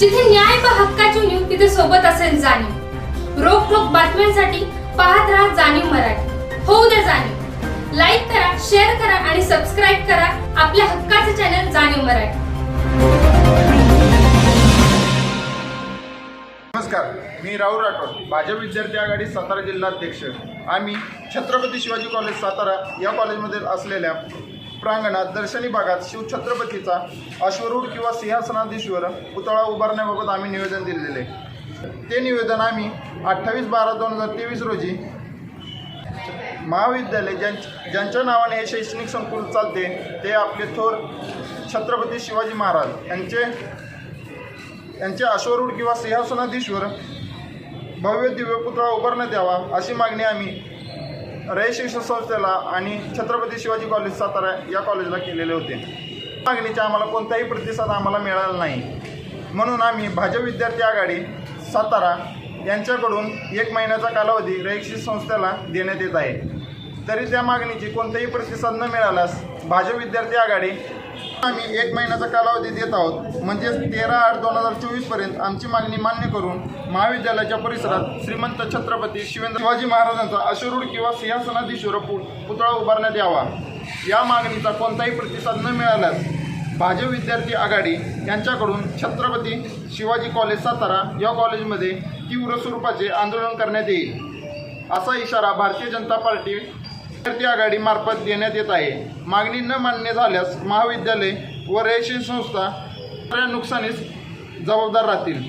जिथे न्याय प हक्काची नियम तिथे सोबत असेल जाणीव. रोखोक बातम्यांसाठी पाहत राहा जाणीव मराठी. होऊ द्या जाणीव. लाईक करा शेअर करा आणि सबस्क्राईब करा आपल्या हक्काचे चॅनल जाणीव मराठी. नमस्कार मी राहुल राठोड भाजप विद्यार्थी आघाडी सातारा जिल्हाध्यक्ष. आम्ही छत्रपती शिवाजी कॉलेज सातारा या कॉलेजमध्ये असलेल्या प्रांगणात दर्शनी भागात शिवछत्रपतीचा अश्वरूढ किंवा सिंहासनाधीश्वर पुतळा उभारण्याबाबत आम्ही निवेदन दिलेले. ते निवेदन आम्ही अठ्ठावीस बारा दोन हजार तेवीस रोजी महाविद्यालय ज्यां ज्यांच्या नावाने हे शैक्षणिक संकुल चालते ते आपले थोर छत्रपती शिवाजी महाराज यांचे यांचे अश्वरूढ किंवा सिंहासनाधीश्वर भव्य दिव्य पुतळा उभारण्यात यावा अशी मागणी आम्ही रय शिक्षण संस्थेला आणि छत्रपती शिवाजी कॉलेज सातारा या कॉलेजला केलेले होते. मागणीचे आम्हाला कोणताही प्रतिसाद आम्हाला मिळाला नाही. म्हणून आम्ही भाजप विद्यार्थी आघाडी सातारा यांच्याकडून एक महिन्याचा कालावधी रयशिक्षण संस्थेला देण्यात येत आहे. तरी त्या मागणीची कोणताही प्रतिसाद न मिळाल्यास भाजप विद्यार्थी आघाडी आम्ही एक महिन्याचा कालावधी देत आहोत. म्हणजेच तेरा आठ दोन हजार चोवीसपर्यंत आमची मागणी मान्य करून महाविद्यालयाच्या परिसरात श्रीमंत छत्रपती शिवेंद्र शिवाजी महाराजांचा अश्वरूढ किंवा सिंहासनाधीश्वर पु पुतळा उभारण्यात यावा. या मागणीचा कोणताही प्रतिसाद न मिळाल्यास भाजप विद्यार्थी आघाडी यांच्याकडून छत्रपती शिवाजी कॉलेज सातारा या कॉलेजमध्ये तीव्र स्वरूपाचे आंदोलन करण्यात येईल. असा इशारा भारतीय जनता पार्टी विद्यार्थी आघाडी मार्फत देण्यात येत आहे. मागणी न मान्य झाल्यास महाविद्यालय व रेशन संस्था नुकसानीस जबाबदार राहतील.